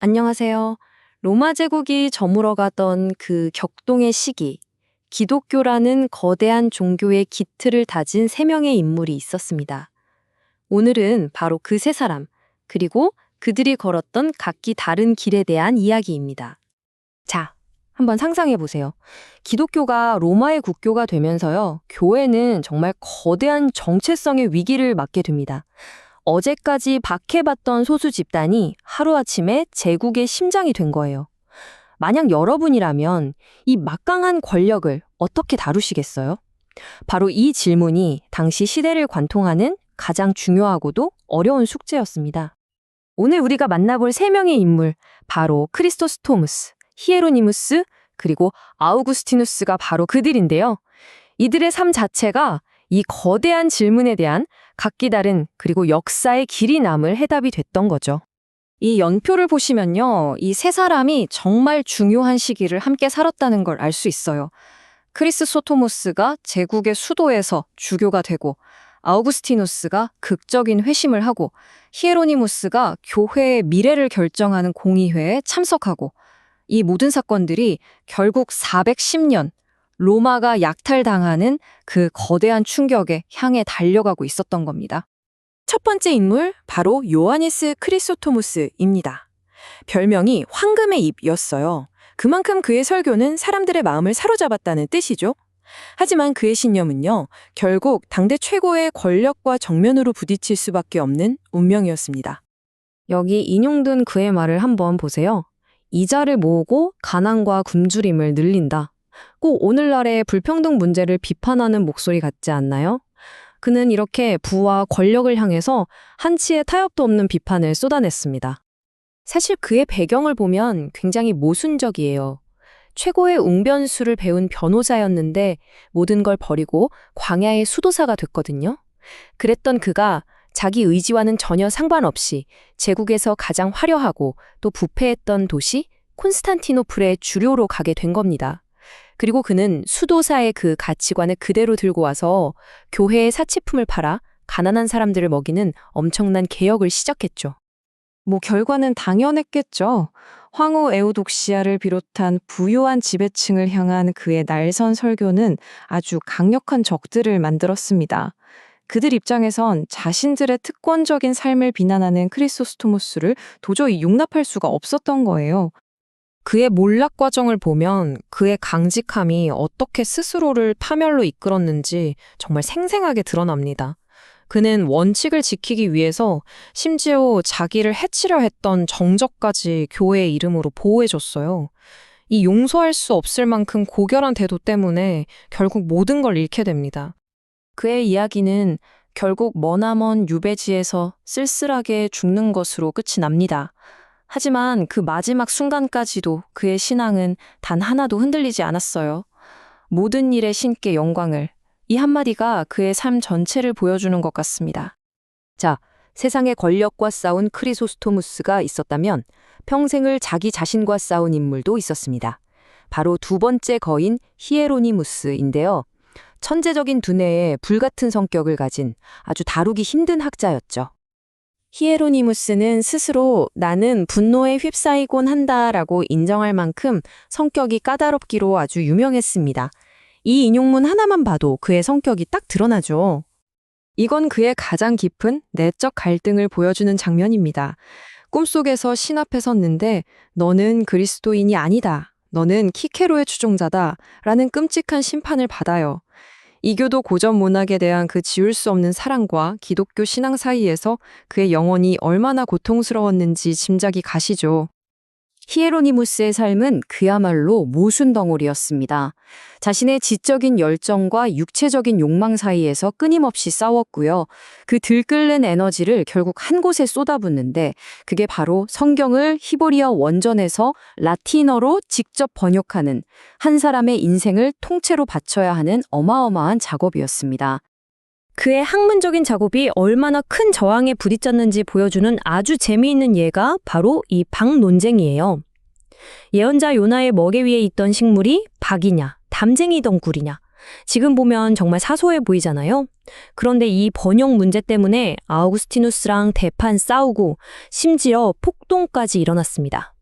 안녕하세요. 로마 제국이 저물어가던 그 격동의 시기, 기독교라는 거대한 종교의 기틀을 다진 세 명의 인물이 있었습니다. 오늘은 바로 그 세 사람, 그리고 그들이 걸었던 각기 다른 길에 대한 이야기입니다. 자, 한번 상상해 보세요. 기독교가 로마의 국교가 되면서요, 교회는 정말 거대한 정체성의 위기를 맞게 됩니다. 어제까지 박해받던 소수 집단이 하루아침에 제국의 심장이 된 거예요. 만약 여러분이라면 이 막강한 권력을 어떻게 다루시겠어요? 바로 이 질문이 당시 시대를 관통하는 가장 중요하고도 어려운 숙제였습니다. 오늘 우리가 만나볼 세 명의 인물, 바로 크리스토스 토무스, 히에로니무스, 그리고 아우구스티누스가 바로 그들인데요. 이들의 삶 자체가 이 거대한 질문에 대한 각기 다른 그리고 역사의 길이 남을 해답이 됐던 거죠. 이 연표를 보시면요. 이 세 사람이 정말 중요한 시기를 함께 살았다는 걸 알 수 있어요. 크리스 소토모스가 제국의 수도에서 주교가 되고 아우구스티누스가 극적인 회심을 하고 히에로니무스가 교회의 미래를 결정하는 공의회에 참석하고 이 모든 사건들이 결국 410년 로마가 약탈당하는 그 거대한 충격에 향해 달려가고 있었던 겁니다. 첫 번째 인물 바로 요하네스 크리소토무스입니다. 별명이 황금의 입이었어요. 그만큼 그의 설교는 사람들의 마음을 사로잡았다는 뜻이죠. 하지만 그의 신념은요, 결국 당대 최고의 권력과 정면으로 부딪힐 수밖에 없는 운명이었습니다. 여기 인용된 그의 말을 한번 보세요. 이자를 모으고 가난과 굶주림을 늘린다. 꼭 오늘날의 불평등 문제를 비판하는 목소리 같지 않나요? 그는 이렇게 부와 권력을 향해서 한치의 타협도 없는 비판을 쏟아냈습니다. 사실 그의 배경을 보면 굉장히 모순적이에요. 최고의 웅변수를 배운 변호사였는데 모든 걸 버리고 광야의 수도사가 됐거든요. 그랬던 그가 자기 의지와는 전혀 상관없이 제국에서 가장 화려하고 또 부패했던 도시 콘스탄티노플의 주료로 가게 된 겁니다. 그리고 그는 수도사의 그 가치관을 그대로 들고 와서 교회의 사치품을 팔아 가난한 사람들을 먹이는 엄청난 개혁을 시작했죠. 뭐 결과는 당연했겠죠. 황후 에우독시아를 비롯한 부유한 지배층을 향한 그의 날선 설교는 아주 강력한 적들을 만들었습니다. 그들 입장에선 자신들의 특권적인 삶을 비난하는 크리소스토무스를 도저히 용납할 수가 없었던 거예요. 그의 몰락 과정을 보면 그의 강직함이 어떻게 스스로를 파멸로 이끌었는지 정말 생생하게 드러납니다. 그는 원칙을 지키기 위해서 심지어 자기를 해치려 했던 정적까지 교회의 이름으로 보호해줬어요. 이 용서할 수 없을 만큼 고결한 태도 때문에 결국 모든 걸 잃게 됩니다. 그의 이야기는 결국 머나먼 유배지에서 쓸쓸하게 죽는 것으로 끝이 납니다. 하지만 그 마지막 순간까지도 그의 신앙은 단 하나도 흔들리지 않았어요. 모든 일에 신께 영광을. 이 한마디가 그의 삶 전체를 보여주는 것 같습니다. 자, 세상의 권력과 싸운 크리소스토무스가 있었다면 평생을 자기 자신과 싸운 인물도 있었습니다. 바로 두 번째 거인 히에로니무스인데요. 천재적인 두뇌에 불같은 성격을 가진 아주 다루기 힘든 학자였죠. 히에로니무스는 스스로 나는 분노에 휩싸이곤 한다라고 인정할 만큼 성격이 까다롭기로 아주 유명했습니다. 이 인용문 하나만 봐도 그의 성격이 딱 드러나죠. 이건 그의 가장 깊은 내적 갈등을 보여주는 장면입니다. 꿈속에서 신 앞에 섰는데 너는 그리스도인이 아니다. 너는 키케로의 추종자다. 라는 끔찍한 심판을 받아요. 이교도 고전 문학에 대한 그 지울 수 없는 사랑과 기독교 신앙 사이에서 그의 영혼이 얼마나 고통스러웠는지 짐작이 가시죠. 히에로니무스의 삶은 그야말로 모순 덩어리였습니다. 자신의 지적인 열정과 육체적인 욕망 사이에서 끊임없이 싸웠고요. 그 들끓는 에너지를 결국 한 곳에 쏟아붓는데 그게 바로 성경을 히보리어 원전에서 라틴어로 직접 번역하는 한 사람의 인생을 통째로 바쳐야 하는 어마어마한 작업이었습니다. 그의 학문적인 작업이 얼마나 큰 저항에 부딪혔는지 보여주는 아주 재미있는 예가 바로 이 박 논쟁이에요. 예언자 요나의 먹에 위에 있던 식물이 박이냐, 담쟁이 덩굴이냐, 지금 보면 정말 사소해 보이잖아요. 그런데 이 번역 문제 때문에 아우구스티누스랑 대판 싸우고 심지어 폭동까지 일어났습니다.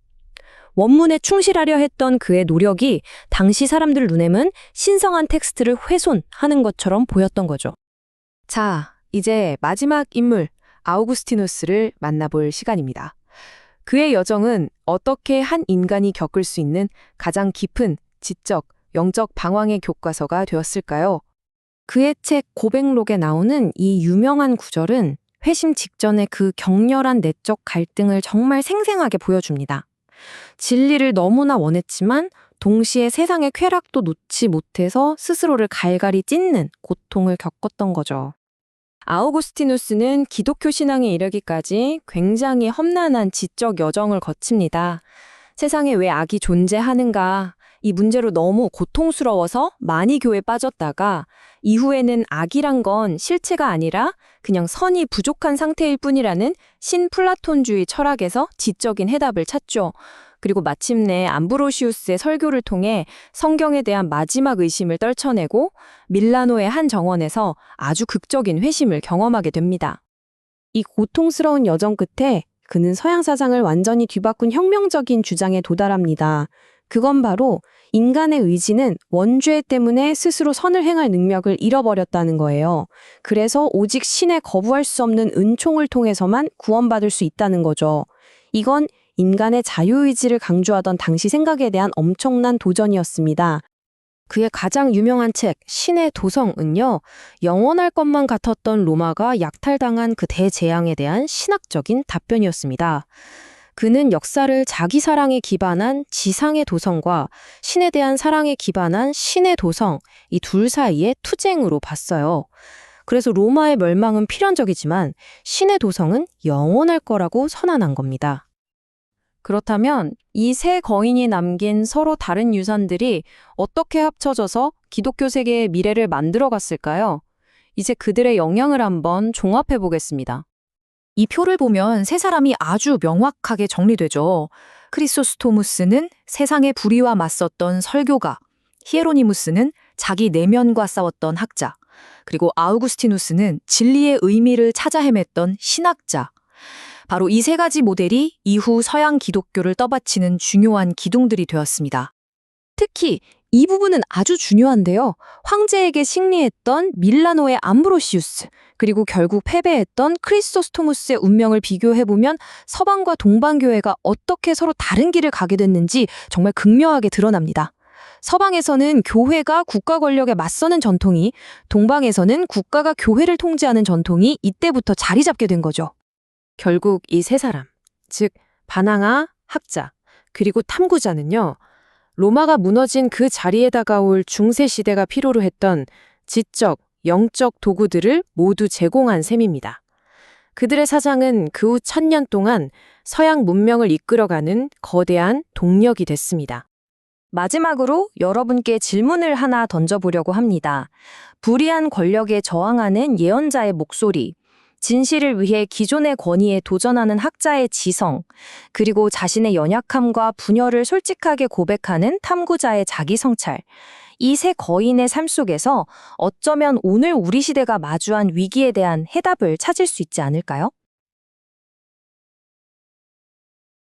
원문에 충실하려 했던 그의 노력이 당시 사람들 눈에는 신성한 텍스트를 훼손하는 것처럼 보였던 거죠. 자, 이제 마지막 인물 아우구스티누스를 만나볼 시간입니다. 그의 여정은 어떻게 한 인간이 겪을 수 있는 가장 깊은 지적, 영적 방황의 교과서가 되었을까요? 그의 책 고백록에 나오는 이 유명한 구절은 회심 직전의 그 격렬한 내적 갈등을 정말 생생하게 보여줍니다. 진리를 너무나 원했지만 동시에 세상의 쾌락도 놓지 못해서 스스로를 갈갈이 찢는 고통을 겪었던 거죠. 아우구스티누스는 기독교 신앙에 이르기까지 굉장히 험난한 지적 여정을 거칩니다. 세상에 왜 악이 존재하는가? 이 문제로 너무 고통스러워서 많이 교에 빠졌다가 이후에는 악이란 건 실체가 아니라 그냥 선이 부족한 상태일 뿐이라는 신플라톤주의 철학에서 지적인 해답을 찾죠. 그리고 마침내 암브로시우스의 설교를 통해 성경에 대한 마지막 의심을 떨쳐내고 밀라노의 한 정원에서 아주 극적인 회심을 경험하게 됩니다. 이 고통스러운 여정 끝에 그는 서양 사상을 완전히 뒤바꾼 혁명적인 주장에 도달합니다. 그건 바로 인간의 의지는 원죄 때문에 스스로 선을 행할 능력을 잃어버렸다는 거예요. 그래서 오직 신에 거부할 수 없는 은총을 통해서만 구원받을 수 있다는 거죠. 이건 인간의 자유의지를 강조하던 당시 생각에 대한 엄청난 도전이었습니다. 그의 가장 유명한 책 신의 도성은요. 영원할 것만 같았던 로마가 약탈당한 그 대재앙에 대한 신학적인 답변이었습니다. 그는 역사를 자기 사랑에 기반한 지상의 도성과 신에 대한 사랑에 기반한 신의 도성 이 둘 사이의 투쟁으로 봤어요. 그래서 로마의 멸망은 필연적이지만 신의 도성은 영원할 거라고 선언한 겁니다. 그렇다면 이 세 거인이 남긴 서로 다른 유산들이 어떻게 합쳐져서 기독교 세계의 미래를 만들어 갔을까요? 이제 그들의 영향을 한번 종합해 보겠습니다. 이 표를 보면 세 사람이 아주 명확하게 정리되죠. 크리소스토무스는 세상의 불의와 맞섰던 설교가, 히에로니무스는 자기 내면과 싸웠던 학자, 그리고 아우구스티누스는 진리의 의미를 찾아 헤맸던 신학자. 바로 이 세 가지 모델이 이후 서양 기독교를 떠받치는 중요한 기둥들이 되었습니다. 특히 이 부분은 아주 중요한데요. 황제에게 승리했던 밀라노의 암브로시우스, 그리고 결국 패배했던 크리스토스토무스의 운명을 비교해보면 서방과 동방교회가 어떻게 서로 다른 길을 가게 됐는지 정말 극명하게 드러납니다. 서방에서는 교회가 국가 권력에 맞서는 전통이, 동방에서는 국가가 교회를 통제하는 전통이 이때부터 자리 잡게 된 거죠. 결국 이 세 사람, 즉 바나가 학자, 그리고 탐구자는요. 로마가 무너진 그 자리에 다가올 중세 시대가 필요로 했던 지적, 영적 도구들을 모두 제공한 셈입니다. 그들의 사장은 그 후 천년 동안 서양 문명을 이끌어가는 거대한 동력이 됐습니다. 마지막으로 여러분께 질문을 하나 던져보려고 합니다. 불의한 권력에 저항하는 예언자의 목소리, 진실을 위해 기존의 권위에 도전하는 학자의 지성, 그리고 자신의 연약함과 분열을 솔직하게 고백하는 탐구자의 자기 성찰. 이 세 거인의 삶 속에서 어쩌면 오늘 우리 시대가 마주한 위기에 대한 해답을 찾을 수 있지 않을까요?